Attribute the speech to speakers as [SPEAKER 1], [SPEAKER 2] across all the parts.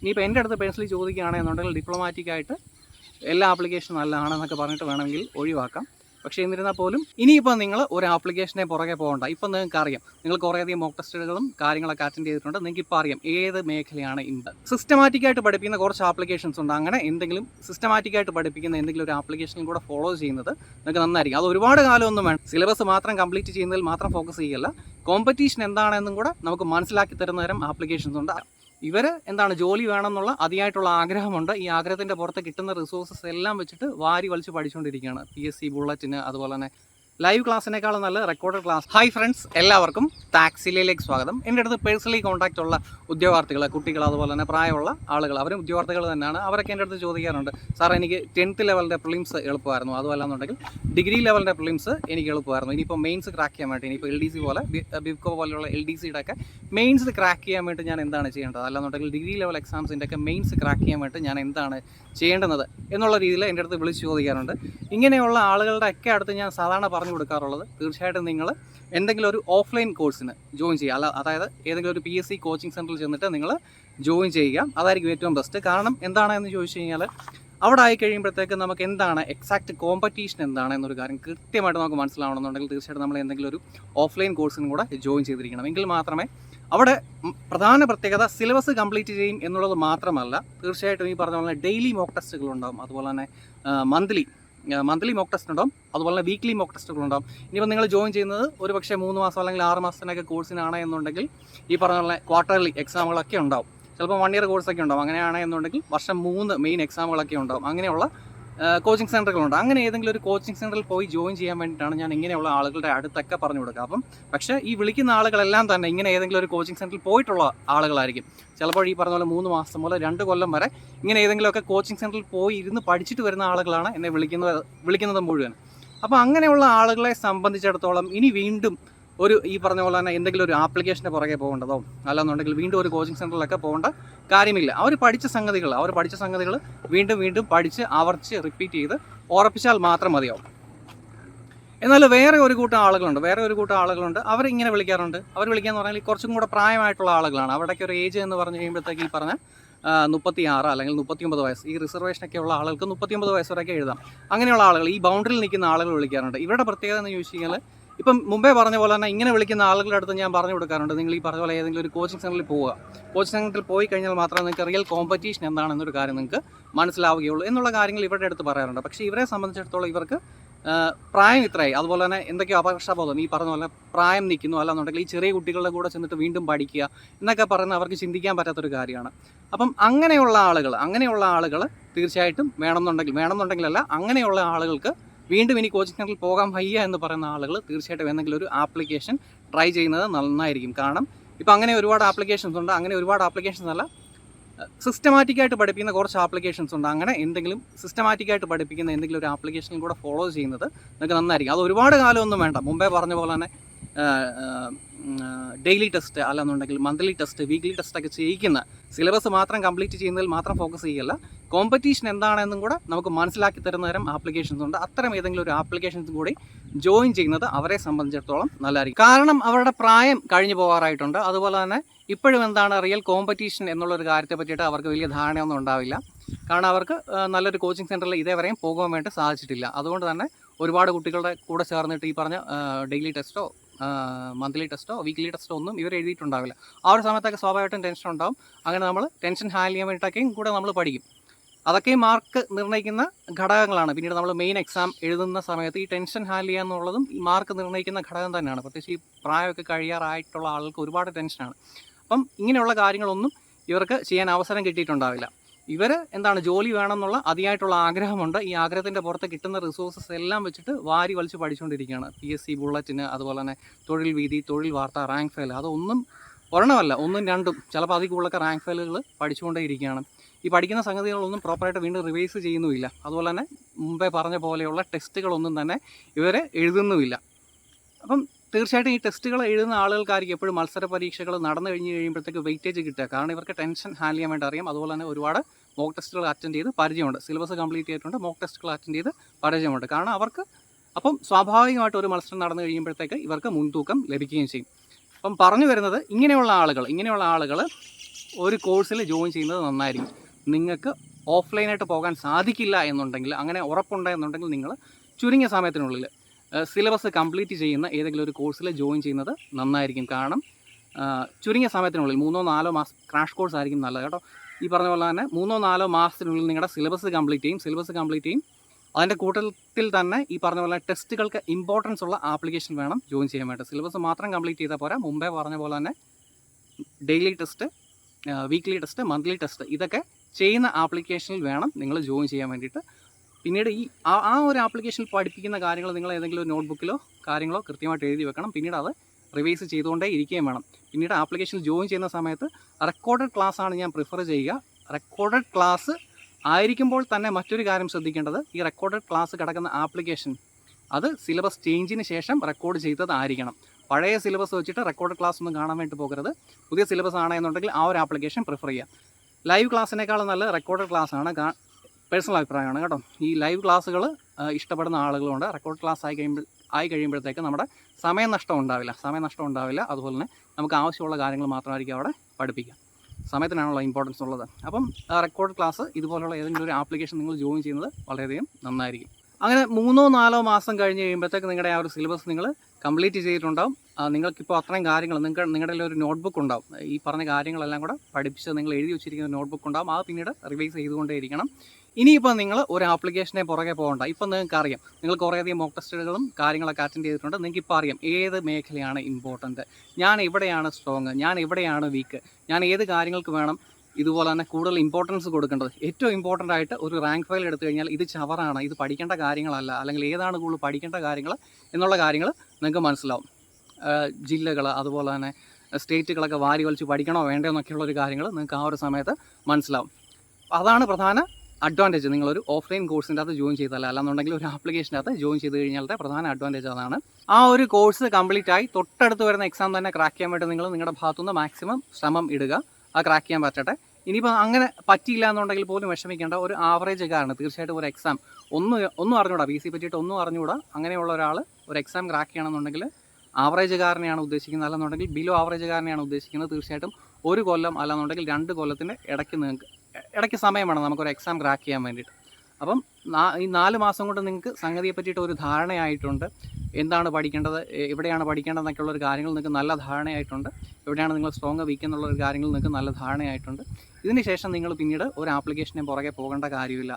[SPEAKER 1] ഇനിയിപ്പോൾ എന്റെ അടുത്ത് പേഴ്സണലി ചോദിക്കുകയാണെന്നുണ്ടെങ്കിൽ ഡിപ്ലോമാറ്റിക് ആയിട്ട് എല്ലാ ആപ്ലിക്കേഷനും നല്ലതാണെന്നൊക്കെ പറഞ്ഞിട്ട് വേണമെങ്കിൽ ഒഴിവാക്കാം. പക്ഷേ എന്നിരുന്നാൽ പോലും ഇനിയിപ്പോൾ നിങ്ങൾ ഒരു ആപ്ലിക്കേഷനെ പുറകെ പോകണ്ട. ഇപ്പം നിങ്ങൾക്ക് അറിയാം നിങ്ങൾ കുറേയധികം മോക്ക് ടെസ്റ്റുകളും കാര്യങ്ങളൊക്കെ അറ്റൻഡ് ചെയ്തിട്ടുണ്ട്. നിങ്ങൾക്ക് ഇപ്പോൾ അറിയാം ഏത് മേഖലയാണ് ഇന്ന്. സിസ്റ്റമാറ്റിക്കായിട്ട് പഠിപ്പിക്കുന്ന കുറച്ച് ആപ്ലിക്കേഷൻസ് ഉണ്ട്. അങ്ങനെ എന്തെങ്കിലും സിസ്റ്റമാറ്റിക്കായിട്ട് പഠിപ്പിക്കുന്ന എന്തെങ്കിലും ഒരു ആപ്ലിക്കേഷനും കൂടെ ഫോളോ ചെയ്യുന്നത് നിങ്ങൾക്ക് നന്നായിരിക്കും. അത് ഒരുപാട് കാലമൊന്നും വേണം സിലബസ് മാത്രം കംപ്ലീറ്റ് ചെയ്യുന്നതിൽ മാത്രം ഫോക്കസ് ചെയ്യല്ല. കോമ്പറ്റീഷൻ എന്താണെന്നും കൂടെ നമുക്ക് മനസ്സിലാക്കി തരുന്ന തരം ആപ്ലിക്കേഷൻസ് ഉണ്ട്. ഇവർ എന്താണ് ജോലി വേണമെന്നുള്ള അതിയായിട്ടുള്ള ആഗ്രഹമുണ്ട്. ഈ ആഗ്രഹത്തിന്റെ പുറത്ത് കിട്ടുന്ന റിസോഴ്സസ് എല്ലാം വെച്ചിട്ട് വാരി വലിച്ച് പഠിച്ചുകൊണ്ടിരിക്കുകയാണ് പി എസ് സി ബുള്ളറ്റിന് അതുപോലെ തന്നെ ലൈവ് ക്ലാസ്സിനേക്കാളും നല്ല റെക്കോർഡ് ക്ലാസ് ഹായ് ഫ്രണ്ട്സ് എല്ലാവർക്കും ടാക്സിലേക്ക് സ്വാഗതം. എന്റെ അടുത്ത് പേഴ്സണലി കോൺടാക്റ്റ് ഉള്ള ഉദ്യോഗാർത്ഥികൾ കുട്ടികൾ അതുപോലെ തന്നെ പ്രായമുള്ള ആളുകൾ അവരും ഉദ്യോഗാർത്ഥികൾ തന്നെയാണ്. അവരൊക്കെ എന്റെ അടുത്ത് ചോദിക്കാറുണ്ട് സാർ എനിക്ക് ടെൻത്ത് ലെവലിന്റെ പ്രിലിംസ് എളുപ്പമായിരുന്നു. അതുമല്ലാന്നുണ്ടെങ്കിൽ ഡിഗ്രി ലെവലിന്റെ പ്രിലിംസ് എനിക്ക് എളുപ്പമായിരുന്നു. ഇനിയിപ്പോൾ മെയിൻസ് ക്രാക്ക് ചെയ്യാൻ വേണ്ടി ഇനിയിപ്പോൾ എൽ ഡി സി പോലെ ബിബ്കോ പോലെയുള്ള എൽ ഡി സിയുടെ ഒക്കെ മെയിൻസ് ക്രാക്ക് ചെയ്യാൻ വേണ്ടി ഞാൻ എന്താണ് ചെയ്യേണ്ടത്? അല്ലാന്നുണ്ടെങ്കിൽ ഡിഗ്രി ലെവൽ എക്സാംസിന്റെ ഒക്കെ മെയിൻസ് ക്രാക്ക് ചെയ്യാൻ വേണ്ടി ഞാൻ എന്താണ് ചെയ്യേണ്ടത് എന്നുള്ള രീതിയിൽ എന്റെ അടുത്ത് വിളിച്ച് ചോദിക്കാറുണ്ട്. ഇങ്ങനെയുള്ള ആളുകളുടെ ഒക്കെ അടുത്ത് ഞാൻ സാധാരണ പറഞ്ഞു കൊടുക്കാറുള്ളത് തീർച്ചയായിട്ടും നിങ്ങൾ എന്തെങ്കിലും ഒരു ഓഫ്ലൈൻ കോഴ്സിന് ജോയിൻ ചെയ്യുക. അല്ല അതായത് ഏതെങ്കിലും ഒരു പി എസ് സി കോച്ചിങ് സെന്ററിൽ ചെന്നിട്ട് നിങ്ങൾ ജോയിൻ ചെയ്യുക. അതായിരിക്കും ഏറ്റവും ബെസ്റ്റ് കാരണം എന്താണെന്ന് ചോദിച്ചു കഴിഞ്ഞാൽ അവിടെ ആയി കഴിയുമ്പോഴത്തേക്ക് നമുക്ക് എന്താണ് എക്സാക്ട് കോമ്പറ്റീഷൻ എന്താണ് എന്നൊരു കാര്യം കൃത്യമായിട്ട് നമുക്ക് മനസ്സിലാവണമെന്നുണ്ടെങ്കിൽ തീർച്ചയായിട്ടും നമ്മൾ എന്തെങ്കിലും ഒരു ഓഫ്ലൈൻ കോഴ്സിനും കൂടെ ജോയിൻ ചെയ്തിരിക്കണം. എങ്കിൽ മാത്രമേ അവിടെ പ്രധാന പ്രത്യേകത സിലബസ് കംപ്ലീറ്റ് ചെയ്യും എന്നുള്ളത് മാത്രമല്ല തീർച്ചയായിട്ടും ഈ പറഞ്ഞ പോലെ ഡെയിലി മോക്ക് ടെസ്റ്റുകൾ ഉണ്ടാവും അതുപോലെ തന്നെ മന്ത്ലി മന്ത്ലി മോക്ക് ടെസ്റ്റ് ഉണ്ടാവും. അതുപോലെ തന്നെ വീക്ക്ലി മോക്ക് ടെസ്റ്റുകൾ ഉണ്ടാവും. ഇനിയിപ്പോൾ നിങ്ങൾ ജോയിൻ ചെയ്യുന്നത് ഒരു പക്ഷേ മൂന്ന് മാസം അല്ലെങ്കിൽ ആറ് മാസത്തിനൊക്കെ കോഴ്സിനാണ് എന്നുണ്ടെങ്കിൽ ഈ പറഞ്ഞ പോലെ ക്വാർട്ടർലി എക്സാമുകളൊക്കെ ഉണ്ടാവും. ചിലപ്പോൾ വൺ ഇയർ കോഴ്സൊക്കെ ഉണ്ടാവും. അങ്ങനെയാണ് എന്നുണ്ടെങ്കിൽ വർഷം മൂന്ന് മെയിൻ എക്സാമുകളൊക്കെ ഉണ്ടാവും. അങ്ങനെയുള്ള കോച്ചിങ് സെന്ററുകളുണ്ട് അങ്ങനെ ഏതെങ്കിലും ഒരു കോച്ചിങ് സെന്ററിൽ പോയി ജോയിൻ ചെയ്യാൻ വേണ്ടിയിട്ടാണ് ഞാൻ ഇങ്ങനെയുള്ള ആളുകളുടെ അടുത്തൊക്കെ പറഞ്ഞു കൊടുക്കുക. അപ്പം പക്ഷേ ഈ വിളിക്കുന്ന ആളുകളെല്ലാം തന്നെ ഇങ്ങനെ ഏതെങ്കിലും ഒരു കോച്ചിങ് സെന്ററിൽ പോയിട്ടുള്ള ആളുകളായിരിക്കും. ചിലപ്പോൾ ഈ പറഞ്ഞ പോലെ മൂന്ന് മാസം മുതൽ രണ്ട് കൊല്ലം വരെ ഇങ്ങനെ ഏതെങ്കിലുമൊക്കെ കോച്ചിങ് സെന്ററിൽ പോയി ഇരുന്ന് പഠിച്ചിട്ട് വരുന്ന ആളുകളാണ് എന്നെ വിളിക്കുന്നത് വിളിക്കുന്നത് മുഴുവൻ. അപ്പോൾ അങ്ങനെയുള്ള ആളുകളെ സംബന്ധിച്ചിടത്തോളം ഇനി വീണ്ടും ഒരു ഈ പറഞ്ഞ പോലെ തന്നെ എന്തെങ്കിലും ഒരു ആപ്ലിക്കേഷന്റെ പുറകെ പോകേണ്ടതോ അല്ലാന്നുണ്ടെങ്കിൽ വീണ്ടും ഒരു കോച്ചിങ് സെന്ററിലൊക്കെ പോകേണ്ട കാര്യമില്ല. അവർ പഠിച്ച സംഗതികൾ അവർ പഠിച്ച സംഗതികൾ വീണ്ടും വീണ്ടും പഠിച്ച് ആവർത്തിച്ച് റിപ്പീറ്റ് ചെയ്ത് ഉറപ്പിച്ചാൽ മാത്രം മതിയാവും. എന്നാൽ വേറെ ഒരു കൂട്ടം ആളുകളുണ്ട് വേറെ ഒരു കൂട്ടം ആളുകളുണ്ട്. അവരിങ്ങനെ വിളിക്കാറുണ്ട്. അവർ വിളിക്കാന്ന് പറഞ്ഞാൽ കുറച്ചും കൂടെ പ്രായമായിട്ടുള്ള ആളുകളാണ്. അവിടേക്ക് ഒരു ഏജ് എന്ന് പറഞ്ഞു കഴിയുമ്പോഴത്തേക്ക് ഈ പറഞ്ഞ മുപ്പത്തി ആറ് അല്ലെങ്കിൽ മുപ്പത്തിയൊമ്പത് വയസ്സ് ഈ റിസർവേഷനൊക്കെ ഉള്ള ആളുകൾക്ക് മുപ്പത്തിയൊമ്പത് വയസ്സ് വരെയൊക്കെ എഴുതാം. അങ്ങനെയുള്ള ആളുകൾ ഈ ബൗണ്ടറിയിൽ നിൽക്കുന്ന ആളുകൾ വിളിക്കാറുണ്ട്. ഇവരുടെ പ്രത്യേകത എന്ന് ചോദിച്ചു കഴിഞ്ഞാൽ ഇപ്പം മുമ്പേ പറഞ്ഞ പോലെ തന്നെ ഇങ്ങനെ വിളിക്കുന്ന ആളുകളുടെ അടുത്ത് ഞാൻ പറഞ്ഞു കൊടുക്കാറുണ്ട്. നിങ്ങൾ ഈ പറഞ്ഞ പോലെ ഏതെങ്കിലും ഒരു കോച്ചിങ് സെന്ററിൽ പോവുക. കോച്ചിങ് സെന്ററിൽ പോയി കഴിഞ്ഞാൽ മാത്രമേ നിങ്ങൾക്ക് റിയൽ കോമ്പറ്റീഷൻ എന്താണെന്നൊരു കാര്യം നിങ്ങൾക്ക് മനസ്സിലാവുകയുള്ളൂ എന്നുള്ള കാര്യങ്ങൾ ഇവരുടെ അടുത്ത് പറയാറുണ്ട്. പക്ഷേ ഇവരെ സംബന്ധിച്ചിടത്തോളം ഇവർക്ക് പ്രായം ഇത്രയായി. അതുപോലെ തന്നെ എന്തൊക്കെയോ അപകർഷബോധം. ഈ പറഞ്ഞ പോലെ പ്രായം നിൽക്കുന്നു. അല്ലാന്നുണ്ടെങ്കിൽ ഈ ചെറിയ കുട്ടികളുടെ കൂടെ ചെന്നിട്ട് വീണ്ടും പഠിക്കുക എന്നൊക്കെ പറയുന്ന അവർക്ക് ചിന്തിക്കാൻ പറ്റാത്തൊരു കാര്യമാണ്. അപ്പം അങ്ങനെയുള്ള ആളുകൾ അങ്ങനെയുള്ള ആളുകൾ തീർച്ചയായിട്ടും വേണമെന്നുണ്ടെങ്കിൽ വേണമെന്നുണ്ടെങ്കിലല്ല അങ്ങനെയുള്ള ആളുകൾക്ക് വീണ്ടും ഇനി കോച്ചിങ് സെന്ററിൽ പോകാൻ വയ്യ എന്ന് പറയുന്ന ആളുകൾ തീർച്ചയായിട്ടും എന്തെങ്കിലും ഒരു ആപ്ലിക്കേഷൻ ട്രൈ ചെയ്യുന്നത് നന്നായിരിക്കും. കാരണം ഇപ്പോൾ അങ്ങനെ ഒരുപാട് ആപ്ലിക്കേഷൻസ് ഉണ്ട്. അങ്ങനെ ഒരുപാട് ആപ്ലിക്കേഷൻസ് അല്ല സിസ്റ്റമാറ്റിക്കായിട്ട് പഠിപ്പിക്കുന്ന കുറച്ച് ആപ്ലിക്കേഷൻസ് ഉണ്ട്. അങ്ങനെ എന്തെങ്കിലും സിസ്റ്റമാറ്റിക്കായിട്ട് പഠിപ്പിക്കുന്ന എന്തെങ്കിലും ഒരു ആപ്ലിക്കേഷനും കൂടെ ഫോളോ ചെയ്യുന്നത് നിങ്ങൾക്ക് നന്നായിരിക്കും. അത് ഒരുപാട് കാലമൊന്നും വേണ്ട. മുമ്പേ പറഞ്ഞ പോലെ തന്നെ ഡെയിലി ടെസ്റ്റ് അല്ലെന്നുണ്ടെങ്കിൽ മന്ത്ലി ടെസ്റ്റ് വീക്ക്ലി ടെസ്റ്റ് ഒക്കെ ചെയ്യിക്കുന്ന സിലബസ് മാത്രം കംപ്ലീറ്റ് ചെയ്യുന്നതിൽ മാത്രം ഫോക്കസ് ചെയ്യല്ല കോമ്പറ്റീഷൻ എന്താണെന്നും കൂടെ നമുക്ക് മനസ്സിലാക്കി തരുന്ന തരം ആപ്ലിക്കേഷൻസ് ഉണ്ട്. അത്തരം ഏതെങ്കിലും ഒരു ആപ്ലിക്കേഷൻസ് കൂടി ജോയിൻ ചെയ്യുന്നത് അവരെ സംബന്ധിച്ചിടത്തോളം നല്ലതായിരിക്കും. കാരണം അവരുടെ പ്രായം കഴിഞ്ഞു പോകാറായിട്ടുണ്ട്. അതുപോലെ തന്നെ ഇപ്പോഴും എന്താണ് റിയൽ കോമ്പറ്റീഷൻ എന്നുള്ളൊരു കാര്യത്തെ പറ്റിയിട്ട് അവർക്ക് വലിയ ധാരണയൊന്നും ഉണ്ടാവില്ല. കാരണം അവർക്ക് നല്ലൊരു കോച്ചിങ് സെന്ററിൽ ഇതേവരെയും പോകാൻ വേണ്ടി സാധിച്ചിട്ടില്ല. അതുകൊണ്ട് തന്നെ ഒരുപാട് കുട്ടികളുടെ കൂടെ ചേർന്നിട്ട് ഈ പറഞ്ഞ ഡെയിലി ടെസ്റ്റോ മന്ത്ലി ടെസ്റ്റോ വീക്ക്ലി ടെസ്റ്റോ ഒന്നും ഇവർ എഴുതിയിട്ടുണ്ടാവില്ല. ആ ഒരു സമയത്തൊക്കെ സ്വാഭാവികമായിട്ടും ടെൻഷൻ ഉണ്ടാവും. അങ്ങനെ നമ്മൾ ടെൻഷൻ ഹാൻഡിൽ ചെയ്യാൻ വേണ്ടിയിട്ടൊക്കെയും കൂടെ നമ്മൾ പഠിക്കും. അതൊക്കെ മാർക്ക് നിർണയിക്കുന്ന ഘടകങ്ങളാണ്. പിന്നീട് നമ്മൾ മെയിൻ എക്സാം എഴുതുന്ന സമയത്ത് ഈ ടെൻഷൻ ഹാൻഡിൽ ചെയ്യുക എന്നുള്ളതും ഈ മാർക്ക് നിർണയിക്കുന്ന ഘടകം തന്നെയാണ്. പ്രത്യേകിച്ച് ഈ പ്രായമൊക്കെ കഴിയാറായിട്ടുള്ള ആളുകൾക്ക് ഒരുപാട് ടെൻഷനാണ് അപ്പം ഇങ്ങനെയുള്ള കാര്യങ്ങളൊന്നും ഇവർക്ക് ചെയ്യാൻ അവസരം കിട്ടിയിട്ടുണ്ടാവില്ല. ഇവർ എന്താണ് ജോലി വേണമെന്നുള്ള അതിയായിട്ടുള്ള ആഗ്രഹമുണ്ട്. ഈ ആഗ്രഹത്തിന്റെ പുറത്ത് കിട്ടുന്ന റിസോഴ്സസ് എല്ലാം വെച്ചിട്ട് വാരി വലിച്ച് പഠിച്ചുകൊണ്ടിരിക്കുകയാണ്. പി എസ് സി ബുള്ളറ്റിന് അതുപോലെ തന്നെ തൊഴിൽ വീതി തൊഴിൽ വാർത്ത റാങ്ക് ഫയൽ അതൊന്നും ഒരെണ്ണമല്ല ഒന്നും രണ്ടും. ചിലപ്പോൾ അതിൽ കൂടുതലൊക്കെ റാങ്ക് ഫയലുകൾ പഠിച്ചുകൊണ്ടേ ഇരിക്കുകയാണ്. ഈ പഠിക്കുന്ന സംഗതികളൊന്നും പ്രോപ്പറായിട്ട് വീണ്ടും റിവൈസ് ചെയ്യുന്നുമില്ല. അതുപോലെ തന്നെ മുമ്പേ പറഞ്ഞ പോലെയുള്ള ടെസ്റ്റുകളൊന്നും തന്നെ ഇവർ എഴുതുന്നുമില്ല. അപ്പം തീർച്ചയായിട്ടും ഈ ടെസ്റ്റുകൾ എഴുതുന്ന ആളുകൾക്കായിരിക്കും എപ്പോഴും മത്സര പരീക്ഷകൾ നടന്നു കഴിഞ്ഞ് കഴിയുമ്പോഴത്തേക്ക് വെയിറ്റേജ് കിട്ടുക. കാരണം ഇവർക്ക് ടെൻഷൻ ഹാൻഡിൽ ചെയ്യാൻ വേണ്ടി അറിയാം. അതുപോലെ തന്നെ ഒരുപാട് മോക്ക് ടെസ്റ്റുകൾ അറ്റൻഡ് ചെയ്ത് പരിചയമുണ്ട്. സിലബസ് കംപ്ലീറ്റ് ചെയ്തിട്ടുണ്ട് മോക്ക് ടെസ്റ്റുകൾ അറ്റൻഡ് ചെയ്ത് പരിചയമുണ്ട്. കാരണം അവർക്ക് അപ്പം സ്വാഭാവികമായിട്ട് ഒരു മത്സരം നടന്നു കഴിയുമ്പോഴത്തേക്ക് ഇവർക്ക് മുൻതൂക്കം ലഭിക്കുകയും ചെയ്യും. അപ്പം പറഞ്ഞു വരുന്നത് ഇങ്ങനെയുള്ള ആളുകൾ ഇങ്ങനെയുള്ള ആളുകൾ ഒരു കോഴ്സിൽ ജോയിൻ ചെയ്യുന്നത് നന്നായിരിക്കും. നിങ്ങൾക്ക് ഓഫ്ലൈനായിട്ട് പോകാൻ സാധിക്കില്ല എന്നുണ്ടെങ്കിൽ അങ്ങനെ ഉറപ്പുണ്ട് എന്നുണ്ടെങ്കിൽ നിങ്ങൾ ചുരുങ്ങിയ സമയത്തിനുള്ളിൽ സിലബസ് കംപ്ലീറ്റ് ചെയ്യുന്ന ഏതെങ്കിലും ഒരു കോഴ്സിൽ ജോയിൻ ചെയ്യുന്നത് നന്നായിരിക്കും. കാരണം ചുരുങ്ങിയ സമയത്തിനുള്ളിൽ മൂന്നോ നാലോ മാസം ക്രാഷ് കോഴ്സ് ആയിരിക്കും നല്ലത്. കേട്ടോ? ഈ പറഞ്ഞ പോലെ തന്നെ മൂന്നോ നാലോ മാസത്തിനുള്ളിൽ നിങ്ങളുടെ സിലബസ് കംപ്ലീറ്റ് ചെയ്യും സിലബസ് കംപ്ലീറ്റ് ചെയ്യും അതിന്റെ കൂട്ടത്തിൽ തന്നെ ഈ പറഞ്ഞ പോലെ ടെസ്റ്റുകൾക്ക് ഇമ്പോർട്ടൻസ് ഉള്ള ആപ്ലിക്കേഷൻ വേണം ജോയിൻ ചെയ്യാൻ വേണ്ടി സിലബസ് മാത്രം കംപ്ലീറ്റ് ചെയ്താൽ പോരാ. മുമ്പേ പറഞ്ഞ പോലെ തന്നെ daily test weekly test monthly test ഇതൊക്കെ ചെയ്യുന്ന ആപ്ലിക്കേഷനിൽ വേണം നിങ്ങൾ ജോയിൻ ചെയ്യാൻ വേണ്ടിയിട്ട്. പിന്നീട് ഈ ആ ഒരു ആപ്ലിക്കേഷനിൽ പഠിപ്പിക്കുന്ന കാര്യങ്ങൾ നിങ്ങൾ ഏതെങ്കിലും ഒരു നോട്ട്ബുക്കിലോ കാര്യങ്ങളോ കൃത്യമായിട്ട് എഴുതി വെക്കണം. പിന്നീട് അത് റിവൈസ് ചെയ്തുകൊണ്ടേ ഇരിക്കുകയും വേണം. പിന്നീട് ആപ്ലിക്കേഷനിൽ ജോയിൻ ചെയ്യുന്ന സമയത്ത് റെക്കോർഡഡ് ക്ലാസ് ആണ് ഞാൻ പ്രിഫർ ചെയ്യുക. റെക്കോർഡഡ് ക്ലാസ് ആയിരിക്കുമ്പോൾ തന്നെ മറ്റൊരു കാര്യം ശ്രദ്ധിക്കേണ്ടത് ഈ റെക്കോർഡഡ് ക്ലാസ് കിടക്കുന്ന ആപ്ലിക്കേഷൻ അത് സിലബസ് ചേഞ്ചിന് ശേഷം റെക്കോർഡ് ചെയ്തതായിരിക്കണം. പഴയ സിലബസ് വെച്ചിട്ട് റെക്കോർഡ് ക്ലാസ് ഒന്നും കാണാൻ വേണ്ടി പോകരുത്. പുതിയ സിലബസ് ആണെന്നുണ്ടെങ്കിൽ ആ ഒരു ആപ്ലിക്കേഷൻ പ്രിഫർ ചെയ്യാം ലൈവ് ക്ലാസ്സിനേക്കാളും നല്ല റെക്കോർഡ് ക്ലാസ് ആണ്. പേഴ്സണൽ അഭിപ്രായമാണ് കേട്ടോ. ഈ ലൈവ് ക്ലാസ്സുകൾ ഇഷ്ടപ്പെടുന്ന ആളുകളുണ്ട്. റെക്കോർഡ് ക്ലാസ് ആയി കഴിയുമ്പോൾ ആയി കഴിയുമ്പോഴത്തേക്ക് നമ്മുടെ സമയനഷ്ടം ഉണ്ടാവില്ല. സമയനഷ്ടം ഉണ്ടാവില്ല. അതുപോലെ തന്നെ നമുക്ക് ആവശ്യമുള്ള കാര്യങ്ങൾ മാത്രമായിരിക്കും അവിടെ പഠിപ്പിക്കുക. സമയത്തിനാണല്ലോ ഇമ്പോർട്ടൻസ് ഉള്ളത്. അപ്പം റെക്കോർഡ് ക്ലാസ് ഇതുപോലുള്ള ഏതെങ്കിലും ഒരു ആപ്ലിക്കേഷൻ നിങ്ങൾ ജോയിൻ ചെയ്യുന്നത് വളരെയധികം നന്നായിരിക്കും. അങ്ങനെ മൂന്നോ നാലോ മാസം കഴിഞ്ഞ് കഴിയുമ്പോഴത്തേക്ക് നിങ്ങളുടെ ആ ഒരു സിലബസ് നിങ്ങൾ കംപ്ലീറ്റ് ചെയ്തിട്ടുണ്ടാവും. നിങ്ങൾക്കിപ്പോൾ അത്രയും കാര്യങ്ങൾ നിങ്ങൾക്ക് നിങ്ങളുടെ ഒരു നോട്ട്ബുക്ക് ഉണ്ടാവും. ഈ പറഞ്ഞ കാര്യങ്ങളെല്ലാം കൂടെ പഠിപ്പിച്ച് നിങ്ങൾ എഴുതി വെച്ചിരിക്കുന്ന നോട്ട്ബുക്ക് ഉണ്ടാവും. അത് പിന്നീട് റിവൈസ് ചെയ്തുകൊണ്ടേ ഇരിക്കണം ഇനിയിപ്പോൾ നിങ്ങൾ ഒരു ആപ്ലിക്കേഷനെ പുറകെ പോകണ്ട. ഇപ്പം നിങ്ങൾക്ക് അറിയാം നിങ്ങൾ കുറേയധികം മോക്ക് ടെസ്റ്റുകളും കാര്യങ്ങളൊക്കെ അറ്റൻഡ് ചെയ്തിട്ടുണ്ട്. നിങ്ങൾക്ക് ഇപ്പോൾ അറിയാം ഏത് മേഖലയാണ് ഇമ്പോർട്ടന്റ് ഞാൻ എവിടെയാണ് സ്ട്രോങ് ഞാൻ എവിടെയാണ് വീക്ക് ഞാൻ ഏത് കാര്യങ്ങൾക്ക് വേണം ഇതുപോലെ തന്നെ കൂടുതൽ ഇമ്പോർട്ടൻസ് കൊടുക്കേണ്ടത്? ഏറ്റവും ഇമ്പോർട്ടന്റ് ആയിട്ട് ഒരു റാങ്ക് ഫയൽ എടുത്തു കഴിഞ്ഞാൽ ഇത് ചവറാണ്. ഇത് പഠിക്കേണ്ട കാര്യങ്ങളല്ല. അല്ലെങ്കിൽ ഏതാണ് കൂടുതൽ പഠിക്കേണ്ട കാര്യങ്ങൾ എന്നുള്ള കാര്യങ്ങൾ നിങ്ങൾക്ക് മനസ്സിലാവും. ജില്ലകൾ അതുപോലെ തന്നെ സ്റ്റേറ്റുകളൊക്കെ വാരി വലിച്ച് പഠിക്കണോ വേണ്ടോ എന്നൊക്കെയുള്ള ഒരു കാര്യങ്ങൾ നിങ്ങൾക്ക് ആ ഒരു സമയത്ത് മനസ്സിലാവും. അതാണ് പ്രധാന അഡ്വാന്റേജ് നിങ്ങളൊരു ഓഫ്ലൈൻ കോഴ്സിന്റെ അകത്ത് ജോയിൻ ചെയ്താൽ അല്ലാന്നുണ്ടെങ്കിൽ ഒരു ആപ്ലിക്കേഷന്റെ അകത്ത് ജോയിൻ ചെയ്ത് കഴിഞ്ഞാലത്തെ പ്രധാന അഡ്വാന്റേജ് അതാണ്. ആ ഒരു കോഴ്സ് കംപ്ലീറ്റ് ആയി തൊട്ടടുത്ത് വരുന്ന എക്സാം തന്നെ ക്രാക്ക് ചെയ്യാൻ വേണ്ടി നിങ്ങൾ നിങ്ങളുടെ ഭാഗത്തുനിന്ന് മാക്സിമം ശ്രമം ഇടുക. ആ ക്രാക്ക് ചെയ്യാൻ പറ്റട്ടെ. ഇനിയിപ്പോൾ അങ്ങനെ പറ്റിയില്ല എന്നുണ്ടെങ്കിൽ പോലും വിഷമിക്കേണ്ട ഒരു ആവറേജ് കാരണം തീർച്ചയായിട്ടും ഒരു എക്സാം ഒന്നും ഒന്നും അറിഞ്ഞൂടാ പി സി പറ്റിയിട്ട് ഒന്നും അറിഞ്ഞൂടാ അങ്ങനെയുള്ള ഒരാൾ ഒരു എക്സാം ക്രാക്ക് ചെയ്യണമെന്നുണ്ടെങ്കിൽ ആവറേജുകാരനെയാണ് ഉദ്ദേശിക്കുന്നത്. അല്ലെന്നുണ്ടെങ്കിൽ ബിലോ ആവറേജുകാരനെയാണ് ഉദ്ദേശിക്കുന്നത്. തീർച്ചയായിട്ടും ഒരു കൊല്ലം അല്ലാന്നുണ്ടെങ്കിൽ രണ്ട് കൊല്ലത്തിന്റെ ഇടയ്ക്ക് നിങ്ങൾക്ക് ഇടയ്ക്ക് സമയം വേണം. നമുക്കൊരു എക്സാം ക്രാക്ക് ചെയ്യാൻ വേണ്ടിയിട്ട്. അപ്പം ഈ നാല് മാസം കൊണ്ട് നിങ്ങൾക്ക് സംഗതിയെ പറ്റിയിട്ട് ഒരു ധാരണയായിട്ടുണ്ട്. എന്താണ് പഠിക്കേണ്ടത്? എവിടെയാണ് പഠിക്കേണ്ടത് എന്നൊക്കെയുള്ള ഒരു കാര്യങ്ങൾ നിങ്ങൾക്ക് നല്ല ധാരണയായിട്ടുണ്ട്. എവിടെയാണ് നിങ്ങൾ സ്ട്രോങ് വീക്ക് എന്നുള്ള ഒരു കാര്യങ്ങൾ നിങ്ങൾക്ക് നല്ല ധാരണയായിട്ടുണ്ട്. ഇതിന് ശേഷം നിങ്ങൾ പിന്നീട് ഒരു ആപ്ലിക്കേഷനെ പുറകെ പോകേണ്ട കാര്യമില്ല.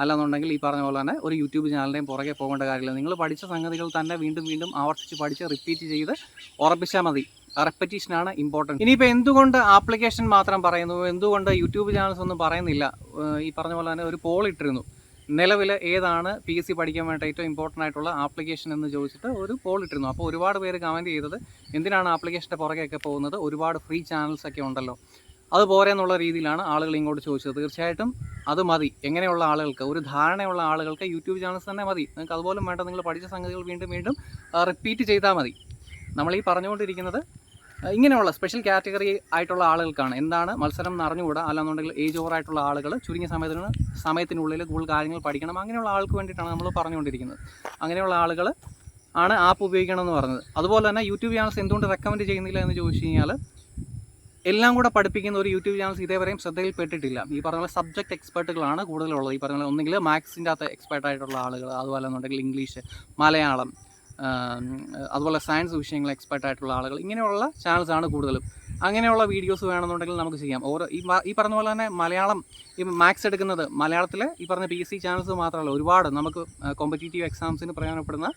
[SPEAKER 1] അല്ലാന്നുണ്ടെങ്കിൽ ഈ പറഞ്ഞ പോലെ തന്നെ ഒരു യൂട്യൂബ് ചാനലിന്റെയും പുറകെ പോകേണ്ട കാര്യമില്ല. നിങ്ങൾ പഠിച്ച സംഗതികൾ തന്നെ വീണ്ടും വീണ്ടും ആവർത്തിച്ച് പഠിച്ച് റിപ്പീറ്റ് ചെയ്ത് ഉറപ്പിച്ചാൽ മതി. റെപ്പറ്റീഷനാണ് ഇമ്പോർട്ടന്റ് ഇനിയിപ്പോൾ എന്തുകൊണ്ട് ആപ്ലിക്കേഷൻ മാത്രം പറയുന്നു? എന്തുകൊണ്ട് യൂട്യൂബ് ചാനൽസ് ഒന്നും പറയുന്നില്ല? ഈ പറഞ്ഞ പോലെ തന്നെ ഒരു പോൾ ഇട്ടിരുന്നു. നിലവിൽ ഏതാണ് പി എസ് സി പഠിക്കാൻ വേണ്ടി ഏറ്റവും ഇമ്പോർട്ടന്റ് ആയിട്ടുള്ള ആപ്ലിക്കേഷൻ എന്ന് ചോദിച്ചിട്ട് ഒരു പോൾ ഇട്ടിരുന്നു. അപ്പോൾ ഒരുപാട് പേര് കമന്റ് ചെയ്തത് എന്തിനാണ് ആപ്ലിക്കേഷന്റെ പുറകെയൊക്കെ പോകുന്നത്? ഒരുപാട് ഫ്രീ ചാനൽസ് ഒക്കെ ഉണ്ടല്ലോ. അത് പോരെ എന്നുള്ള രീതിയിലാണ് ആളുകൾ ഇങ്ങോട്ട് ചോദിച്ചത്. തീർച്ചയായിട്ടും അത് മതി. എങ്ങനെയുള്ള ആളുകൾക്ക്? ഒരു ധാരണയുള്ള ആളുകൾക്ക് യൂട്യൂബ് ചാനൽസ് തന്നെ മതി. നിങ്ങൾക്ക് അതുപോലും വേണ്ട. നിങ്ങൾ പഠിച്ച സംഗതികൾ വീണ്ടും വീണ്ടും റിപ്പീറ്റ് ചെയ്താൽ മതി. നമ്മൾ ഈ പറഞ്ഞുകൊണ്ടിരിക്കുന്നത് ഇങ്ങനെയുള്ള സ്പെഷ്യൽ കാറ്റഗറി ആയിട്ടുള്ള ആളുകൾക്കാണ്. എന്താണ്? മത്സരം എന്ന് അറിഞ്ഞുകൂടാ അല്ലാന്നുണ്ടെങ്കിൽ ഏജ് ഓവർ ആയിട്ടുള്ള ആളുകൾ ചുരുങ്ങിയ സമയത്തിന് സമയത്തിനുള്ളിൽ കൂടുതൽ കാര്യങ്ങൾ പഠിക്കണം. അങ്ങനെയുള്ള ആൾക്ക് വേണ്ടിയിട്ടാണ് നമ്മൾ പറഞ്ഞുകൊണ്ടിരിക്കുന്നത്. അങ്ങനെയുള്ള ആളുകൾ ആണ് ആപ്പ് ഉപയോഗിക്കണമെന്ന് പറഞ്ഞത്. അതുപോലെ തന്നെ യൂട്യൂബ് ചാനൽസ് എന്തുകൊണ്ട് റെക്കമെൻഡ് ചെയ്യുന്നില്ല എന്ന് ചോദിച്ചു കഴിഞ്ഞാൽ എല്ലാം കൂടെ പഠിപ്പിക്കുന്ന ഒരു യൂട്യൂബ് ചാനൽസ് ഇതേവരെയും ശ്രദ്ധയിൽപ്പെട്ടിട്ടില്ല. ഈ പറഞ്ഞ സബ്ജക്ട് എക്സ്പേർട്ടുകളാണ് കൂടുതലുള്ളത്. ഈ പറഞ്ഞ പോലെ ഒന്നുകിൽ മാത്സിന്റെ അകത്ത് എക്സ്പേർട്ട് ആയിട്ടുള്ള ആളുകൾ അതുപോലെ എന്നുണ്ടെങ്കിൽ ഇംഗ്ലീഷ് മലയാളം അതുപോലെ സയൻസ് വിഷയങ്ങൾ എക്സ്പെർട്ട് ആയിട്ടുള്ള ആളുകൾ ഇങ്ങനെയുള്ള ചാനൽസ് ആണ് കൂടുതലും. അങ്ങനെയുള്ള വീഡിയോസ് വേണമെന്നുണ്ടെങ്കിൽ നമുക്ക് ചെയ്യാം. ഓരോ ഈ ഈ പറഞ്ഞ പോലെ തന്നെ മലയാളം ഈ മാത്സ് എടുക്കുന്നത് മലയാളത്തിലെ ഈ പറഞ്ഞ പി എസ് സി ചാനൽസ് മാത്രമല്ല ഒരുപാട് നമുക്ക് കോമ്പറ്റേറ്റീവ് എക്സാംസിന് പ്രയോജനപ്പെടുന്ന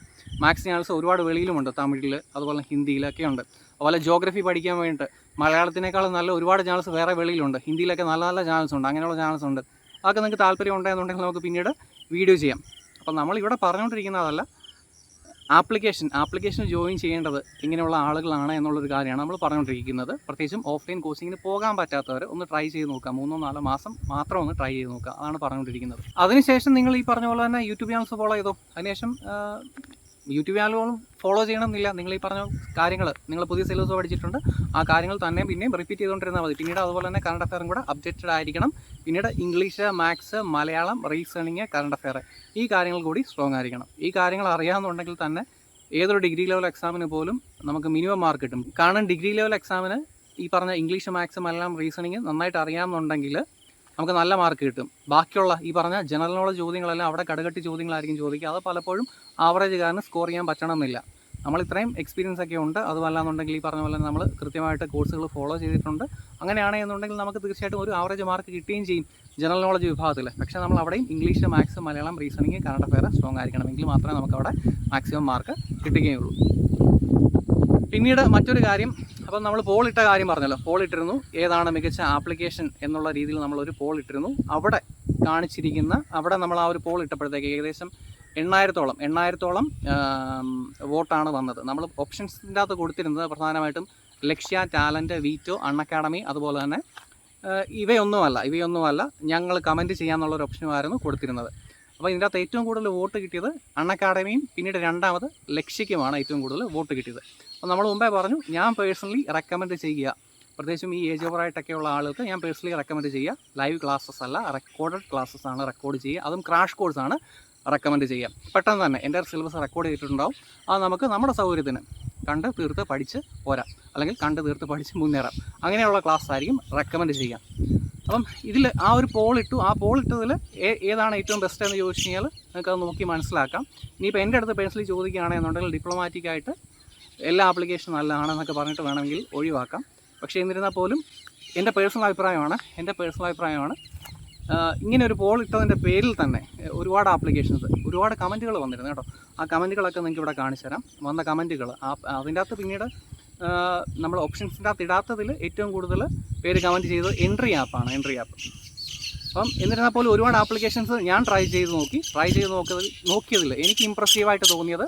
[SPEAKER 1] മാത്സ് ചാനൽസ് ഒരുപാട് വെളിയിലുമുണ്ട്. തമിഴിൽ അതുപോലെ ഹിന്ദിയിലൊക്കെ ഉണ്ട്. അതുപോലെ ജോഗ്രഫി പഠിക്കാൻ വേണ്ടിയിട്ട് മലയാളത്തിനേക്കാളും നല്ല ഒരുപാട് ചാനൽസ് വേറെ വെളിയിലുണ്ട്. ഹിന്ദിയിലൊക്കെ നല്ല നല്ല ചാനൽസ് ഉണ്ട് അങ്ങനെയുള്ള ചാനൽസ് ഉണ്ട്. അതൊക്കെ നിങ്ങൾക്ക് താല്പര്യം ഉണ്ടെന്നുണ്ടെങ്കിൽ നമുക്ക് പിന്നീട് വീഡിയോ ചെയ്യാം. അപ്പം നമ്മൾ ഇവിടെ പറഞ്ഞുകൊണ്ടിരിക്കുന്നതല്ല ആപ്ലിക്കേഷൻ ആപ്ലിക്കേഷൻ ജോയിൻ ചെയ്യേണ്ടത് ഇങ്ങനെയുള്ള ആളുകളാണ് എന്നുള്ളൊരു കാര്യമാണ് നമ്മൾ പറഞ്ഞുകൊണ്ടിരിക്കുന്നത്. പ്രത്യേകിച്ചും ഓഫ്ലൈൻ കോച്ചിങ്ങിന് പോകാൻ പറ്റാത്തവർ ഒന്ന് ട്രൈ ചെയ്ത് നോക്കാം. മൂന്നോ നാലോ മാസം മാത്രം ഒന്ന് ട്രൈ ചെയ്ത് നോക്കുക അതാണ് പറഞ്ഞുകൊണ്ടിരിക്കുന്നത്. അതിനുശേഷം നിങ്ങൾ ഈ പറഞ്ഞ പോലെ തന്നെ യൂട്യൂബ് ചാനൽസ് ഫോളോ ചെയ്തോ? അതിനുശേഷം യൂട്യൂബ് ചാനലുകളും ഫോളോ ചെയ്യണമെന്നില്ല. നിങ്ങൾ ഈ പറഞ്ഞ കാര്യങ്ങൾ നിങ്ങൾ പുതിയ സിലബസ് പഠിച്ചിട്ടുണ്ട്. ആ കാര്യങ്ങൾ തന്നെ പിന്നെയും റിപ്പീറ്റ് ചെയ്തുകൊണ്ടിരുന്നാൽ മതി. പിന്നീട് അതുപോലെ തന്നെ കറണ്ട് അഫയറും കൂടെ അപ്ഡേറ്റഡ് ആയിരിക്കണം. പിന്നീട് English maths Malayalam reasoning current affair ഈ കാര്യങ്ങൾ കൂടി സ്ട്രോങ് ആയിരിക്കണം. ഈ കാര്യങ്ങൾ അറിയാമെന്നുണ്ടെങ്കിൽ തന്നെ ഏതൊരു ഡിഗ്രി ലെവൽ എക്സാമിന് പോലും നമുക്ക് മിനിമം മാർക്ക് കിട്ടും. കാരണം ഡിഗ്രി ലെവൽ എക്സാമിന് ഈ പറഞ്ഞ ഇംഗ്ലീഷ് മാത്സ് മലയാളം റീസണിങ് നന്നായിട്ട് അറിയാമെന്നുണ്ടെങ്കിൽ നമുക്ക് നല്ല മാർക്ക് കിട്ടും. ബാക്കിയുള്ള ഈ പറഞ്ഞ ജനറൽ നോളജ് ചോദ്യങ്ങളെല്ലാം അവിടെ കടുകട്ടി ചോദ്യങ്ങളായിരിക്കും ചോദിക്കുക. അത് പലപ്പോഴും ആവറേജ് കാരണം സ്കോർ ചെയ്യാൻ പറ്റണമെന്നില്ല. നമ്മൾ ഇത്രയും എക്സ്പീരിയൻസ് ഒക്കെ ഉണ്ട്. അതുമല്ലാന്നുണ്ടെങ്കിൽ ഈ പറഞ്ഞ പോലെ നമ്മൾ കൃത്യമായിട്ട് കോഴ്സുകൾ ഫോളോ ചെയ്തിട്ടുണ്ട്. അങ്ങനെയാണെന്നുണ്ടെങ്കിൽ നമുക്ക് തീർച്ചയായിട്ടും ഒരു ആവറേജ് മാർക്ക് കിട്ടുകയും ചെയ്യും ജനറൽ നോളജ് വിഭാഗത്തിൽ. പക്ഷേ നമ്മൾ അവിടെയും English maths Malayalam reasoning current affair strong ആയിരിക്കണമെങ്കിൽ മാത്രമേ നമുക്ക് അവിടെ മാക്സിമം മാർക്ക് കിട്ടുകയുള്ളൂ. പിന്നീട് മറ്റൊരു കാര്യം അപ്പം നമ്മൾ പോൾ ഇട്ട കാര്യം പറഞ്ഞല്ലോ. പോൾ ഇട്ടിരുന്നു. ഏതാണ് മികച്ച ആപ്ലിക്കേഷൻ എന്നുള്ള രീതിയിൽ നമ്മളൊരു പോൾ ഇട്ടിരുന്നു. അവിടെ കാണിച്ചിരിക്കുന്ന അവിടെ നമ്മൾ ആ ഒരു പോൾ ഇട്ടപ്പോഴത്തേക്ക് ഏകദേശം എണ്ണായിരത്തോളം എണ്ണായിരത്തോളം വോട്ടാണ് വന്നത്. നമ്മൾ ഓപ്ഷൻസിന്റെ അകത്ത് കൊടുത്തിരുന്നത് പ്രധാനമായിട്ടും Lakshya talent Veto Unacademy അതുപോലെ തന്നെ ഇവയൊന്നുമല്ല ഇവയൊന്നുമല്ല ഞങ്ങൾ കമന്റ് ചെയ്യാമെന്നുള്ളൊരു ഓപ്ഷനുമായിരുന്നു കൊടുത്തിരുന്നത്. അപ്പോൾ ഇതിന്റെ അകത്ത് ഏറ്റവും കൂടുതൽ വോട്ട് കിട്ടിയത് അൺ അക്കാഡമിയും പിന്നീട് രണ്ടാമത് ലക്ഷ്യക്കുമാണ് ഏറ്റവും കൂടുതൽ വോട്ട് കിട്ടിയത്. അപ്പോൾ നമ്മൾ മുമ്പേ പറഞ്ഞു ഞാൻ പേഴ്സണലി റെക്കമെൻഡ് ചെയ്യുക. പ്രത്യേകിച്ചും ഈ ഏജ് ഓവറായിട്ടൊക്കെയുള്ള ആളുകൾക്ക് ഞാൻ പേഴ്സണലി റെക്കമെൻഡ് ചെയ്യുക. ലൈവ് ക്ലാസ്സസ് അല്ല റെക്കോർഡഡ് ക്ലാസ്സസ് ആണ് റെക്കോർഡ് ചെയ്യുക. അതും ക്രാഷ് കോഴ്സാണ്. റെക്കമെൻഡ് ചെയ്യാം. പെട്ടെന്ന് തന്നെ എന്റെ സിലബസ് റെക്കോർഡ് ചെയ്തിട്ടുണ്ടാവും. അത് നമുക്ക് നമ്മുടെ സൗകര്യത്തിന് കണ്ട് തീർത്ത് പഠിച്ച് പോരാം. അല്ലെങ്കിൽ കണ്ട് തീർത്ത് പഠിച്ച് മുന്നേറാം. അങ്ങനെയുള്ള ക്ലാസ് ആയിരിക്കും റെക്കമെൻഡ് ചെയ്യാം. അപ്പം ഇതിൽ ആ ഒരു പോൾ ഇട്ടു. ആ പോൾ ഇട്ടതിൽ ഏതാണ് ഏറ്റവും ബെസ്റ്റ് എന്ന് ചോദിച്ചു കഴിഞ്ഞാൽ നിങ്ങൾക്ക് അത് നോക്കി മനസ്സിലാക്കാം. ഇനിയിപ്പോൾ എന്റെ അടുത്ത് പേഴ്സണലി ചോദിക്കുകയാണെന്നുണ്ടെങ്കിൽ ഡിപ്ലോമാറ്റിക് ആയിട്ട് എല്ലാ ആപ്ലിക്കേഷനും നല്ലതാണെന്നൊക്കെ പറഞ്ഞിട്ട് വേണമെങ്കിൽ ഒഴിവാക്കാം. പക്ഷേ എന്നിരുന്നാൽ പോലും എന്റെ പേഴ്സണൽ അഭിപ്രായമാണ്. എന്റെ പേഴ്സണൽ അഭിപ്രായമാണ്. ഇങ്ങനെ ഒരു പോൾ ഇട്ടതിന്റെ പേരിൽ തന്നെ ഒരുപാട് ആപ്ലിക്കേഷൻസ് ഒരുപാട് കമന്റുകൾ വന്നിരുന്നു കേട്ടോ. ആ കമന്റുകളൊക്കെ നിങ്ങൾക്ക് ഇവിടെ കാണിച്ചു തരാം. വന്ന കമന്റുകൾ അതിന്റെ അകത്ത് പിന്നീട് നമ്മൾ ഓപ്ഷൻസിന്റെ അകത്ത് ഇടാത്തതിൽ ഏറ്റവും കൂടുതൽ പേര് കമന്റ് ചെയ്തത് എൻട്രി ആപ്പാണ് എൻട്രി ആപ്പ് അപ്പം എന്നിരുന്നാൽ പോലും ഒരുപാട് ആപ്ലിക്കേഷൻസ് ഞാൻ ട്രൈ ചെയ്ത് നോക്കി ട്രൈ ചെയ്ത് നോക്കിയതിൽ നോക്കിയതിൽ എനിക്ക് ഇമ്പ്രസീവായിട്ട് തോന്നിയത്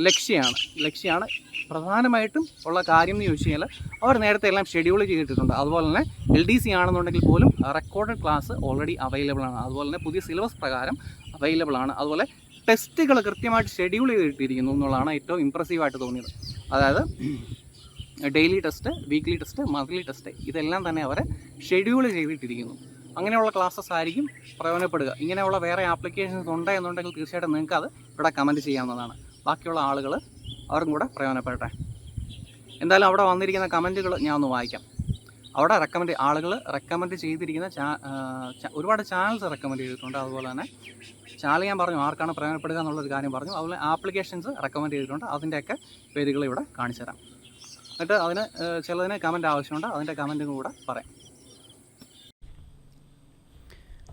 [SPEAKER 1] ലക്ഷ്യമാണ് ലക്ഷ്യമാണ് പ്രധാനമായിട്ടും ഉള്ള കാര്യം എന്ന് ചോദിച്ചു കഴിഞ്ഞാൽ അവർ നേരത്തെ എല്ലാം ഷെഡ്യൂൾ ചെയ്തിട്ടുണ്ട് അതുപോലെ തന്നെ എൽ ഡി സി ആണെന്നുണ്ടെങ്കിൽ പോലും റെക്കോർഡഡ് ക്ലാസ് ഓൾറെഡി അവൈലബിൾ ആണ്. അതുപോലെ തന്നെ പുതിയ സിലബസ് പ്രകാരം അവൈലബിൾ ആണ്. അതുപോലെ ടെസ്റ്റുകൾ കൃത്യമായിട്ട് ഷെഡ്യൂൾ ചെയ്തിട്ടിരിക്കുന്നു എന്നുള്ളതാണ് ഏറ്റവും ഇമ്പ്രസീവായിട്ട് തോന്നിയത്. അതായത് daily test weekly test monthly test ഇതെല്ലാം തന്നെ അവരെ ഷെഡ്യൂൾ ചെയ്തിട്ടിരിക്കുന്നു. അങ്ങനെയുള്ള ക്ലാസ്സസ് ആയിരിക്കും പ്രയോജനപ്പെടുക. ഇങ്ങനെയുള്ള വേറെ ആപ്ലിക്കേഷൻസ് ഉണ്ട് എന്നുണ്ടെങ്കിൽ തീർച്ചയായിട്ടും നിങ്ങൾക്ക് അത് ഇവിടെ കമന്റ് ചെയ്യാവുന്നതാണ്. ബാക്കിയുള്ള ആളുകൾ അവർക്കും കൂടെ പ്രയോജനപ്പെടട്ടെ. എന്തായാലും അവിടെ വന്നിരിക്കുന്ന കമന്റുകൾ ഞാൻ ഒന്ന് വായിക്കാം. അവിടെ റെക്കമെൻഡ് ആളുകൾ റെക്കമെൻഡ് ചെയ്തിരിക്കുന്ന ഒരുപാട് ചാനൽസ് റെക്കമെൻഡ് ചെയ്തിട്ടുണ്ട്. അതുപോലെ തന്നെ ചാനൽ ഞാൻ പറഞ്ഞു ആർക്കാണ് പ്രയോജനപ്പെടുക എന്നുള്ളൊരു കാര്യം പറഞ്ഞു. അതുപോലെ ആപ്ലിക്കേഷൻസ് റെക്കമെൻഡ് ചെയ്തിട്ടുണ്ട്. അതിന്റെയൊക്കെ പേരുകൾ ഇവിടെ കാണിച്ചു തരാം. എന്നിട്ട് അതിന് ചിലതിന് കമന്റ് ആവശ്യമുണ്ട്. അതിന്റെ കമന്റും കൂടെ പറയാം.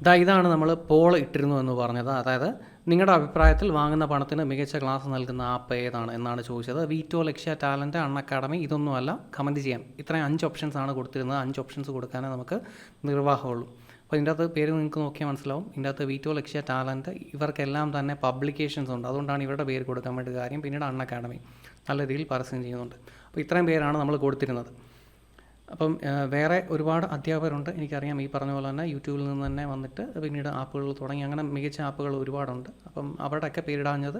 [SPEAKER 1] ഇതാ ഇതാണ് നമ്മൾ പോൾ ഇട്ടിരുന്നു എന്ന് പറഞ്ഞത്. അതായത് നിങ്ങളുടെ അഭിപ്രായത്തിൽ വാങ്ങുന്ന പണത്തിന് മികച്ച ക്ലാസ് നൽകുന്ന ആപ്പ് ഏതാണ് എന്നാണ് ചോദിച്ചത്. Veto Lakshya talent Unacademy ഇതൊന്നുമല്ല. കമന്റ് ചെയ്യാം ഇത്രയും അഞ്ച് ഓപ്ഷൻസ് ആണ് കൊടുത്തിരുന്നത്. അഞ്ച് ഓപ്ഷൻസ് കൊടുക്കാനേ നമുക്ക് നിർവാഹമുള്ളൂ. അപ്പോൾ ഇതിന്റെ അകത്ത് പേര് നിങ്ങൾക്ക് നോക്കിയാൽ മനസ്സിലാവും. ഇതിന്റെ അകത്ത് വീറ്റോ ലക്ഷ്യ ടാലന്റ് ഇവർക്കെല്ലാം തന്നെ പബ്ലിക്കേഷൻസ് ഉണ്ട്. അതുകൊണ്ടാണ് ഇവരുടെ പേര് കൊടുക്കാൻ വേണ്ടി കാര്യം. പിന്നീട് അൺ അക്കാഡമി നല്ല രീതിയിൽ പരസ്യം ചെയ്യുന്നുണ്ട്. അപ്പോൾ ഇത്രയും പേരാണ് നമ്മൾ കൊടുത്തിരുന്നത്. അപ്പം വേറെ ഒരുപാട് അധ്യാപകരുണ്ട്. എനിക്കറിയാം ഈ പറഞ്ഞ പോലെ തന്നെ യൂട്യൂബിൽ നിന്ന് തന്നെ വന്നിട്ട് പിന്നീട് ആപ്പുകൾ തുടങ്ങി. അങ്ങനെ മികച്ച ആപ്പുകൾ ഒരുപാടുണ്ട്. അപ്പം അവരുടെയൊക്കെ പേരിടാഞ്ഞത്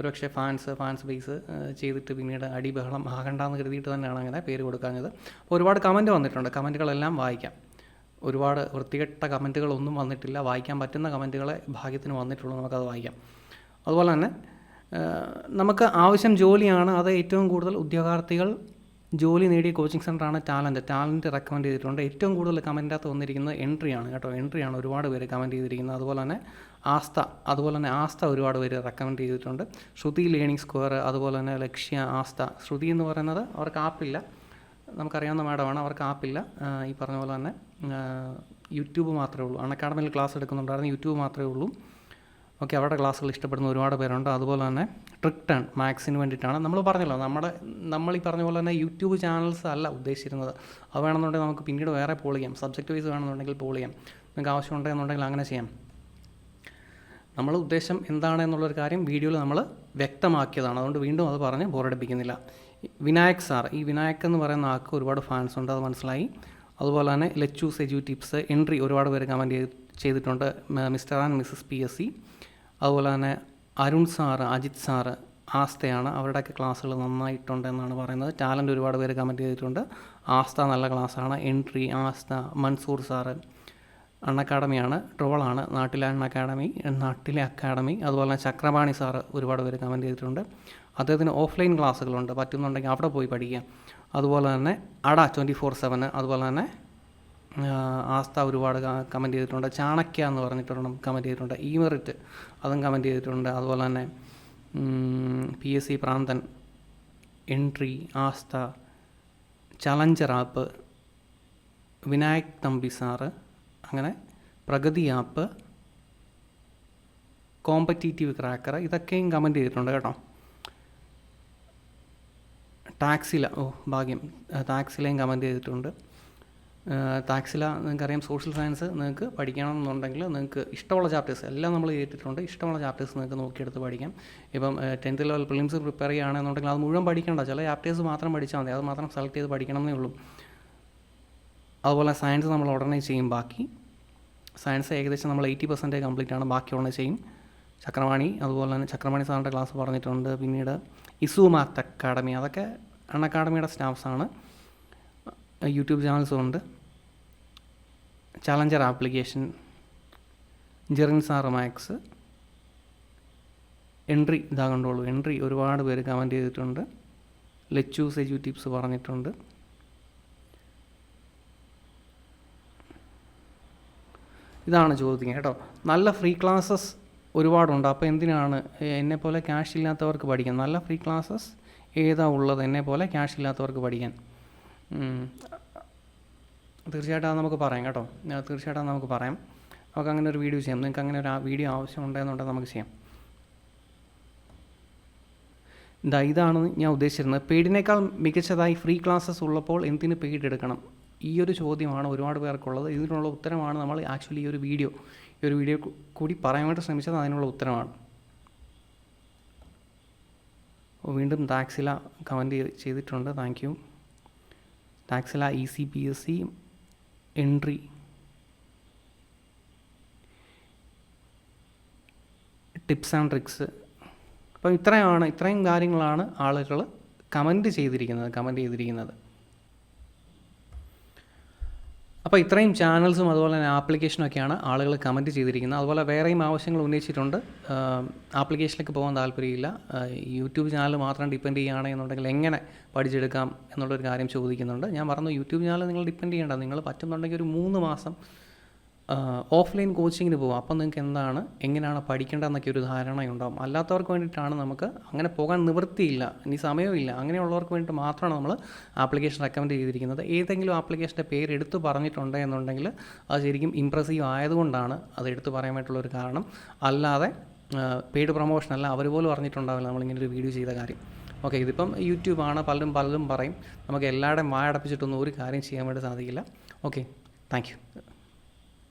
[SPEAKER 1] ഒരുപക്ഷെ ഫാൻസ് ഫാൻസ് ബേസ് ചെയ്തിട്ട് പിന്നീട് അടി ബഹളം ആകണ്ടെന്ന് കരുതിയിട്ട് തന്നെയാണ് അങ്ങനെ പേര് കൊടുക്കാഞ്ഞത്. അപ്പോൾ ഒരുപാട് കമന്റ് വന്നിട്ടുണ്ട്. കമന്റുകളെല്ലാം വായിക്കാം. ഒരുപാട് വൃത്തികെട്ട കമന്റുകളൊന്നും വന്നിട്ടില്ല. വായിക്കാൻ പറ്റുന്ന കമന്റുകളെ ഭാഗ്യത്തിന് വന്നിട്ടുള്ളൂ. നമുക്കത് വായിക്കാം. അതുപോലെ തന്നെ നമുക്ക് ആവശ്യം ജോലിയാണ്. അത് ഏറ്റവും കൂടുതൽ ഉദ്യോഗാർത്ഥികൾ ജോലി നേടിയ കോച്ചിങ് സെന്ററാണ് ടാലന്റ് ടാലന്റ് റെക്കമെൻഡ് ചെയ്തിട്ടുണ്ട്. ഏറ്റവും കൂടുതൽ കമന്റകത്ത് വന്നിരിക്കുന്നത് എൻട്രിയാണ് കേട്ടോ. എൻട്രിയാണ് ഒരുപാട് പേര് കമന്റ് ചെയ്തിരിക്കുന്നത്. അതുപോലെ തന്നെ ആസ്ത അതുപോലെ തന്നെ ആസ്ത ഒരുപാട് പേര് റെക്കമെൻഡ് ചെയ്തിട്ടുണ്ട്. ശ്രുതി ലേണിംഗ് സ്ക്വയർ അതുപോലെ തന്നെ ലക്ഷ്യ ആസ്ത ശ്രുതി എന്ന് പറയുന്നത് അവർക്ക് ആപ്പില്ല. നമുക്കറിയാവുന്ന മാഡമാണ്. അവർക്ക് ആപ്പില്ല. ഈ പറഞ്ഞ പോലെ തന്നെ യൂട്യൂബ് മാത്രമേ ഉള്ളൂ. അൺ അക്കാഡമിയിൽ ക്ലാസ് എടുക്കുന്നുണ്ടായിരുന്നു. യൂട്യൂബ് മാത്രമേ ഉള്ളൂ. ഓക്കെ അവരുടെ ക്ലാസ്സുകൾ ഇഷ്ടപ്പെടുന്ന ഒരുപാട് പേരുണ്ട്. അതുപോലെ തന്നെ ട്രിക് ടേൺ മാത്സിന് വേണ്ടിയിട്ടാണ്. നമ്മൾ പറഞ്ഞല്ലോ നമ്മുടെ നമ്മൾ ഈ പറഞ്ഞ പോലെ തന്നെ യൂട്യൂബ് ചാനൽസ് അല്ല ഉദ്ദേശിച്ചിരുന്നത്. അത് വേണമെന്നുണ്ടെങ്കിൽ നമുക്ക് പിന്നീട് വേറെ പോൾ ചെയ്യാം. സബ്ജക്റ്റ് വൈസ് വേണമെന്നുണ്ടെങ്കിൽ പോൾ ചെയ്യാം. നിങ്ങൾക്ക് ആവശ്യമുണ്ടെന്നുണ്ടെങ്കിൽ അങ്ങനെ ചെയ്യാം. നമ്മൾ ഉദ്ദേശം എന്താണ് എന്നുള്ളൊരു കാര്യം വീഡിയോയിൽ നമ്മൾ വ്യക്തമാക്കിയതാണ്. അതുകൊണ്ട് വീണ്ടും അത് പറഞ്ഞ് ബോറടിപ്പിക്കുന്നില്ല. വിനായക് സാർ ഈ വിനായക് എന്ന് പറയുന്ന ആൾക്ക് ഒരുപാട് ഫാൻസ് ഉണ്ട് അത് മനസ്സിലായി. അതുപോലെ തന്നെ ലെച്ചൂസ് എജു ടിപ്സ് എൻട്രി ഒരുപാട് പേര് കമന്റ് ചെയ്തിട്ടുണ്ട് mister and missus P S C അതുപോലെ തന്നെ അരുൺ സാറ് അജിത് സാറ് ആസ്തയാണ് അവരുടെയൊക്കെ ക്ലാസ്സുകൾ നന്നായിട്ടുണ്ട് എന്നാണ് പറയുന്നത്. ടാലന്റ് ഒരുപാട് പേര് കമന്റ് ചെയ്തിട്ടുണ്ട്. ആസ്ത നല്ല ക്ലാസ്സാണ്. എൻട്രി ആസ്ത മൻസൂർ സാറ് അൺ അക്കാഡമിയാണ് ട്രോളാണ്. നാട്ടിലെ അൺ അക്കാഡമി നാട്ടിലെ അക്കാഡമി അതുപോലെ തന്നെ ചക്രപാണി സാറ് ഒരുപാട് പേര് കമന്റ് ചെയ്തിട്ടുണ്ട്. അദ്ദേഹത്തിന് ഓഫ്ലൈൻ ക്ലാസ്സുകളുണ്ട്. പറ്റുന്നുണ്ടെങ്കിൽ അവിടെ പോയി പഠിക്കാം. അതുപോലെ തന്നെ അട ട്വന്റി ഫോർ സെവന് അതുപോലെ തന്നെ ആ, ആസ്ഥ ഒരുപാട് കമന്റ് ചെയ്തിട്ടുണ്ട്. ചാണക്യ എന്ന് പറഞ്ഞിട്ടൊരെണ്ണം കമന്റ് ചെയ്തിട്ടുണ്ട്. ഈമെറിറ്റ് അതും കമന്റ് ചെയ്തിട്ടുണ്ട്. അതുപോലെ തന്നെ P S C പ്രാന്തൻ entry Aastha challenger app Vinayak Thampi sir അങ്ങനെ പ്രഗതി ആപ്പ് കോമ്പറ്റീറ്റീവ് ക്രാക്കർ ഇതൊക്കെയും കമന്റ് ചെയ്തിട്ടുണ്ട് കേട്ടോ. ടാക്സില ഓ ഭാഗ്യം. ടാക്സിലയും കമന്റ് ചെയ്തിട്ടുണ്ട്. ടാക്സില നിങ്ങൾക്കറിയാം സോഷ്യൽ സയൻസ് നിങ്ങൾക്ക് പഠിക്കണം എന്നുണ്ടെങ്കിൽ നിങ്ങൾക്ക് ഇഷ്ടമുള്ള ചാപ്റ്റേഴ്സ് എല്ലാം നമ്മൾ ചെയ്തിട്ടുണ്ട് ഇഷ്ടമുള്ള ചാപ്റ്റേഴ്സ് നിങ്ങൾക്ക് നോക്കിയെടുത്ത് പഠിക്കാം. ഇപ്പം ടെൻത്ത് ലെവൽ പ്രിലിംസ് പ്രിപ്പയർ ചെയ്യുകയാണെന്നുണ്ടെങ്കിൽ അത് മുഴുവൻ പഠിക്കേണ്ട. ചില ചാപ്റ്റേഴ്സ് മാത്രം പഠിച്ചാൽ മതി. അത് മാത്രം സെലക്ട് ചെയ്ത് പഠിക്കണം എന്നേ ഉള്ളൂ. അതുപോലെ സയൻസ് നമ്മൾ ഉടനെ ചെയ്യും ബാക്കി. സയൻസ് ഏകദേശം നമ്മൾ എയ്റ്റി പെർസെന്റേജ് കംപ്ലീറ്റ് ആണ്. ബാക്കി ഉടനെ ചെയ്യും. ചക്രവാണി അതുപോലെ തന്നെ ചക്രവാണി സാറിന്റെ ക്ലാസ് പറഞ്ഞിട്ടുണ്ട്. പിന്നീട് ഇസു മാത്ത് അക്കാഡമി അതൊക്കെ അൺ അക്കാഡമിയുടെ സ്റ്റാഫ്സാണ് യൂട്യൂബ് ചാനൽസും ഉണ്ട്. Challenger application Jerin sir Max entry ഇതാ കണ്ടോളൂ. എൻട്രി ഒരുപാട് പേര് കമന്റ് ചെയ്തിട്ടുണ്ട്. ലെച്ചൂസ് എജു ടിപ്സ് പറഞ്ഞിട്ടുണ്ട്. ഇതാണ് ചോദ്യം കേട്ടോ. നല്ല ഫ്രീ ക്ലാസ്സസ് ഒരുപാടുണ്ട്. അപ്പോൾ എന്തിനാണ്? എന്നെപ്പോലെ പോലെ ക്യാഷ് ഇല്ലാത്തവർക്ക് പഠിക്കാൻ. നല്ല ഫ്രീ ക്ലാസ്സസ് ഏതാ ഉള്ളത്? എന്നെപ്പോലെ പോലെ ക്യാഷ് ഇല്ലാത്തവർക്ക് പഠിക്കാൻ. തീർച്ചയായിട്ടും അത് നമുക്ക് പറയാം കേട്ടോ. തീർച്ചയായിട്ടും നമുക്ക് പറയാം. നമുക്ക് അങ്ങനെ ഒരു വീഡിയോ ചെയ്യാം. നിങ്ങൾക്ക് അങ്ങനെ ഒരു വീഡിയോ ആവശ്യമുണ്ടെന്നുണ്ടെങ്കിൽ നമുക്ക് ചെയ്യാം. ഇതാ ഇതാണ് ഞാൻ ഉദ്ദേശിച്ചിരുന്നത്. പെയ്ഡിനേക്കാൾ മികച്ചതായി ഫ്രീ ക്ലാസ്സസ് ഉള്ളപ്പോൾ എന്തിന് പെയ്ഡ് എടുക്കണം ഈ ഒരു ചോദ്യമാണ് ഒരുപാട് പേർക്കുള്ളത്. ഇതിനുള്ള ഉത്തരമാണ് നമ്മൾ ആക്ച്വലി ഈ ഒരു വീഡിയോ ഈ ഒരു വീഡിയോ കൂടി പറയാൻ വേണ്ടി ശ്രമിച്ചത് അതിനുള്ള ഉത്തരമാണ്. വീണ്ടും താക്സില കമന്റ് ചെയ്തിട്ടുണ്ട്. Thank you Taxila E C P S C entry tips and tricks അപ്പോൾ ഇത്രയാണ് ഇത്രയും കാര്യങ്ങളാണ് ആളുകൾ കമന്റ് ചെയ്തിരിക്കുന്നത് കമന്റ് ചെയ്തിരിക്കുന്നത്. അപ്പോൾ ഇത്രയും ചാനൽസും അതുപോലെ തന്നെ ആപ്ലിക്കേഷനും ഒക്കെയാണ് ആളുകൾ കമന്റ് ചെയ്തിരിക്കുന്നത്. അതുപോലെ വേറെയും ആവശ്യങ്ങൾ ഉന്നയിച്ചിട്ടുണ്ട്. ആപ്ലിക്കേഷനിലേക്ക് പോകാൻ താല്പര്യമില്ല. യൂട്യൂബ് ചാനൽ മാത്രം ഡിപ്പെൻഡ് ചെയ്യുകയാണെന്നുണ്ടെങ്കിൽ എങ്ങനെ പഠിച്ചെടുക്കാം എന്നുള്ളൊരു കാര്യം ചോദിക്കുന്നുണ്ട്. ഞാൻ പറഞ്ഞു യൂട്യൂബ് ചാനൽ നിങ്ങൾ ഡിപ്പെൻഡ് ചെയ്യേണ്ട. നിങ്ങൾ പറ്റുന്നുണ്ടെങ്കിൽ ഒരു മൂന്ന് മാസം ഓഫ്ലൈൻ കോച്ചിങ്ങിന് പോകും അപ്പം നിങ്ങൾക്ക് എന്താണ് എങ്ങനെയാണ് പഠിക്കേണ്ടതെന്നൊക്കെ ഒരു ധാരണയുണ്ടാവും. അല്ലാത്തവർക്ക് വേണ്ടിയിട്ടാണ് നമുക്ക് അങ്ങനെ പോകാൻ നിവൃത്തിയില്ല ഇനി സമയമില്ല അങ്ങനെയുള്ളവർക്ക് വേണ്ടിയിട്ട് മാത്രമാണ് നമ്മൾ ആപ്ലിക്കേഷൻ റെക്കമെൻഡ് ചെയ്തിരിക്കുന്നത്. ഏതെങ്കിലും ആപ്ലിക്കേഷന്റെ പേര് എടുത്തു പറഞ്ഞിട്ടുണ്ട് എന്നുണ്ടെങ്കിൽ അത് ശരിക്കും ഇമ്പ്രസീവ് ആയതുകൊണ്ടാണ് അത് എടുത്തു പറയാൻ കാരണം. അല്ലാതെ പെയ്ഡ് പ്രൊമോഷൻ അല്ല അവർ പോലും അറിഞ്ഞിട്ടുണ്ടാവില്ല നമ്മളിങ്ങനെ ഒരു വീഡിയോ ചെയ്ത കാര്യം. ഓക്കെ ഇതിപ്പം യൂട്യൂബാണ് പലരും പലരും പറയും. നമുക്ക് എല്ലാവരുടെയും വായടപ്പിച്ചിട്ടൊന്നും ഒരു കാര്യം ചെയ്യാൻ വേണ്ടി സാധിക്കില്ല. Okay thank